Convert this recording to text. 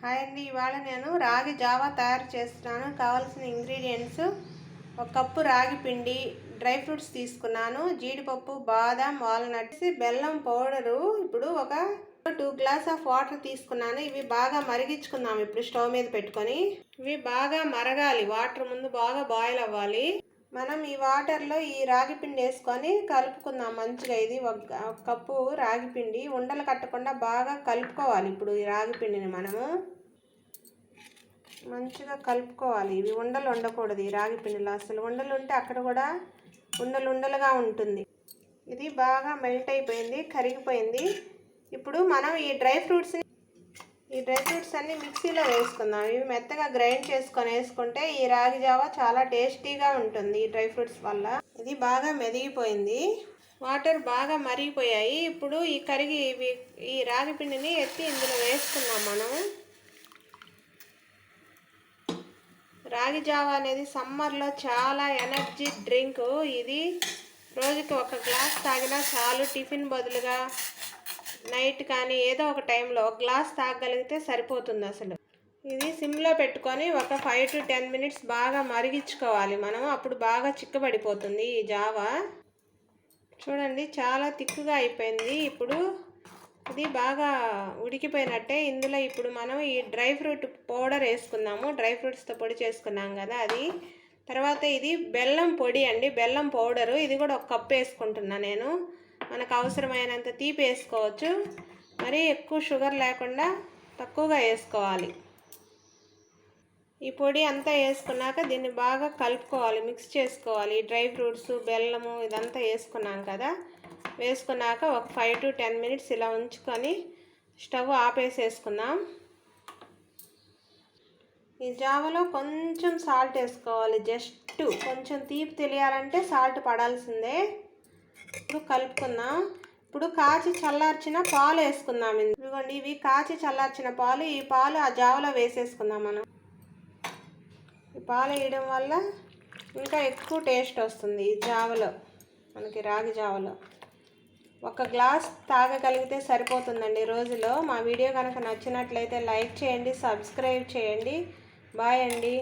Hi అండి ఇవాళ నేను రాగి జావా తయారు చేస్తున్నాను. కావాల్సిన ఇంగ్రీడియంట్స్ ఒక కప్పు రాగి పిండి డ్రై ఫ్రూట్స్ తీసుకున్నాను. జీడిపప్పు బాదం వాల్నట్స్ బెల్లం పౌడరు. ఇప్పుడు ఒక టూ గ్లాస్ ఆఫ్ వాటర్ తీసుకున్నాను. ఇవి బాగా మరిగించుకుందాం ఇప్పుడు స్టవ్ మీద పెట్టుకొని. ఇవి బాగా మరగాలి. వాటర్ ముందు బాగా బాయిల్ అవ్వాలి. మనం ఈ వాటర్లో ఈ రాగి పిండి వేసుకొని కలుపుకుందాం మంచిగా. ఇది ఒక ఒక కప్పు రాగి పిండి. ఉండలు కట్టకుండా బాగా కలుపుకోవాలి ఇప్పుడు ఈ రాగి పిండిని మనము. మంచిగా కలుపుకోవాలి. ఇవి ఉండలు ఉండకూడదు ఈ రాగి పిండిలో. అసలు ఉండలు ఉంటే అక్కడ కూడా ఉండలు ఉండలుగా ఉంటుంది. ఇది బాగా మెల్ట్ అయిపోయింది కరిగిపోయింది. ఇప్పుడు మనం ఈ డ్రై ఫ్రూట్స్ని ఈ డ్రై ఫ్రూట్స్ అన్ని మిక్సీలో వేసుకుందాం. ఇవి మెత్తగా గ్రైండ్ చేసుకొని వేసుకుంటే ఈ రాగి జావా చాలా టేస్టీగా ఉంటుంది ఈ డ్రై ఫ్రూట్స్ వల్ల. ఇది బాగా మెదిగిపోయింది. వాటర్ బాగా మరిగిపోయాయి. ఇప్పుడు ఈ కరిగి ఇవి ఈ రాగి పిండిని ఎత్తి ఇందులో వేసుకుందాం మనం. రాగి జావా అనేది సమ్మర్లో చాలా ఎనర్జీ డ్రింక్. ఇది రోజుకి ఒక గ్లాస్ తాగినా చాలు. టిఫిన్ బదులుగా నైట్ కానీ ఏదో ఒక టైంలో ఒక గ్లాస్ తాగగలిగితే సరిపోతుంది అసలు. ఇది సిమ్లో పెట్టుకొని ఒక ఫైవ్ టు టెన్ మినిట్స్ బాగా మరిగించుకోవాలి మనం అప్పుడు బాగా చిక్కబడిపోతుంది ఈ జావా. చూడండి చాలా తిక్కుగా అయిపోయింది. ఇప్పుడు ఇది బాగా ఉడికిపోయినట్టే ఇందులో ఇప్పుడు మనం ఈ డ్రై ఫ్రూట్ పౌడర్ వేసుకున్నాము డ్రై ఫ్రూట్స్తో పొడి చేసుకున్నాం కదా అది. తర్వాత ఇది బెల్లం పొడి అండి బెల్లం పౌడరు. ఇది కూడా ఒక కప్ వేసుకుంటున్నా నేను. మనకు అవసరమైనంత తీపి వేసుకోవచ్చు. మరీ ఎక్కువ షుగర్ లేకుండా తక్కువగా వేసుకోవాలి. ఈ పొడి అంతా వేసుకున్నాక దీన్ని బాగా కలుపుకోవాలి. మిక్స్ చేసుకోవాలి. డ్రై ఫ్రూట్స్ బెల్లము ఇదంతా వేసుకున్నాం కదా. వేసుకున్నాక ఒక ఫైవ్ టు టెన్ మినిట్స్ ఇలా ఉంచుకొని స్టవ్ ఆపేసేసుకుందాం. ఈ జావలో కొంచెం సాల్ట్ వేసుకోవాలి. జస్ట్ కొంచెం తీపి తెలియాలంటే సాల్ట్ పడాల్సిందే. ఇప్పుడు కలుపుకుందాం. ఇప్పుడు కాచి చల్లార్చిన పాలు వేసుకుందాం. ఇదిగోండి ఇవి కాచి చల్లార్చిన పాలు. ఈ పాలు ఆ జావలో వేసేసుకుందాం మనం. ఈ పాలు వేయడం వల్ల ఇంకా ఎక్కువ టేస్ట్ వస్తుంది ఈ జావలో మనకి రాగి జావలో. ఒక గ్లాస్ తాగగలిగితే సరిపోతుందండి రోజులో. మా వీడియో కనుక నచ్చినట్లయితే లైక్ చేయండి సబ్స్క్రైబ్ చేయండి. బాయ్ అండి.